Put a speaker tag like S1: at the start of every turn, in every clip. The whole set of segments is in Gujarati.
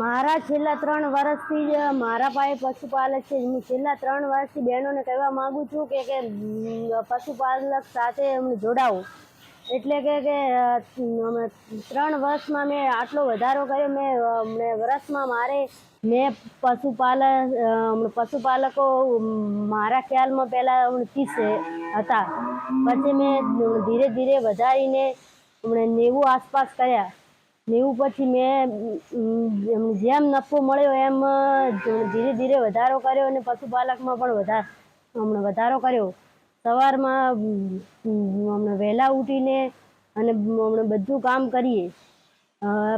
S1: મારા છેલ્લા ત્રણ વર્ષથી જ મારા પાસે પશુપાલક છે. હું છેલ્લા ત્રણ વર્ષથી બહેનોને કહેવા માંગુ છું કે કે પશુપાલક સાથે એમને જોડાવું. એટલે કે કે ત્રણ વર્ષમાં મેં આટલો વધારો કર્યો. મેં વર્ષમાં મારે, મેં પશુપાલક પશુપાલકો મારા ખ્યાલમાં પહેલાં ત્રીસ હતા. પછી મેં ધીરે ધીરે વધારીને હમણાં નેવું આસપાસ કર્યા. નેવું પછી મેં જેમ નફો મળ્યો એમ ધીરે ધીરે વધારો કર્યો અને પશુપાલકમાં પણ વધાર, હમણાં વધારો કર્યો. સવારમાં હમણાં વહેલા ઉઠીને અને હમણાં બધું કામ કરીએ.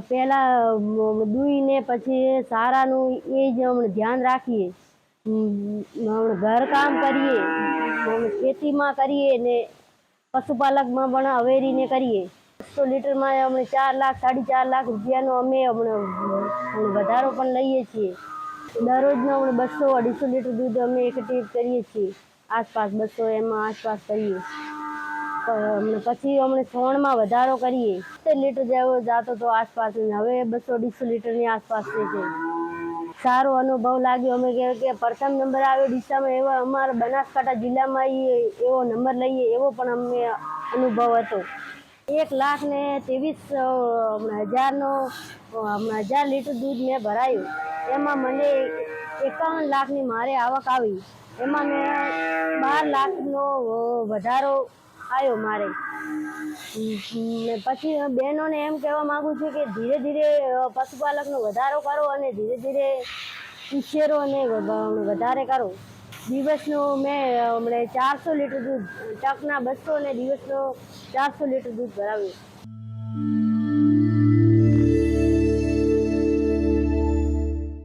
S1: પહેલાં દૂઈને પછી સારાનું એ જ હમણાં ધ્યાન રાખીએ. હમણાં ઘરકામ કરીએ. ખેતીમાં કરીએ ને પશુપાલકમાં પણ અવેરીને કરીએ. બસો લીટરમાં અમે ચાર લાખ, સાડી ચાર લાખ રૂપિયાનો અમે હમણાં વધારો પણ લઈએ છીએ. દરરોજનો અમે બસો અઢીસો લીટર દૂધ અમે એકત્રિત કરીએ છીએ. આસપાસ બસો એમાં આસપાસ કરીએ. પછી અમને છોણમાં વધારો કરીએ. સિત્તેર લીટર જેવો જતો તો આસપાસ હવે બસો અઢીસો લીટરની આસપાસ છે. સારો અનુભવ લાગ્યો. અમે કે પ્રથમ નંબર આવ્યો ડીસામાં એવો અમારા બનાસકાંઠા જિલ્લામાં એવો નંબર લઈએ એવો પણ અમને અનુભવ હતો. એક લાખ ને ત્રેવીસ હજારનો હજાર લીટર દૂધ મેં ભરાયું. એમાં મને એકાવન લાખની મારે આવક આવી. એમાં મેં બાર લાખનો વધારો આવ્યો મારે. પછી બહેનોને એમ કહેવા માંગુ છું કે ધીરે ધીરે પશુપાલકનો વધારો કરો અને ધીરે ધીરે ઉછેરો અને વધારે કરો. દિવસનું મેં હમણાં ચારસો લીટર દૂધ ટકના બસો ને દિવસનો ચારસો લીટર દૂધ ભરાવ્યું.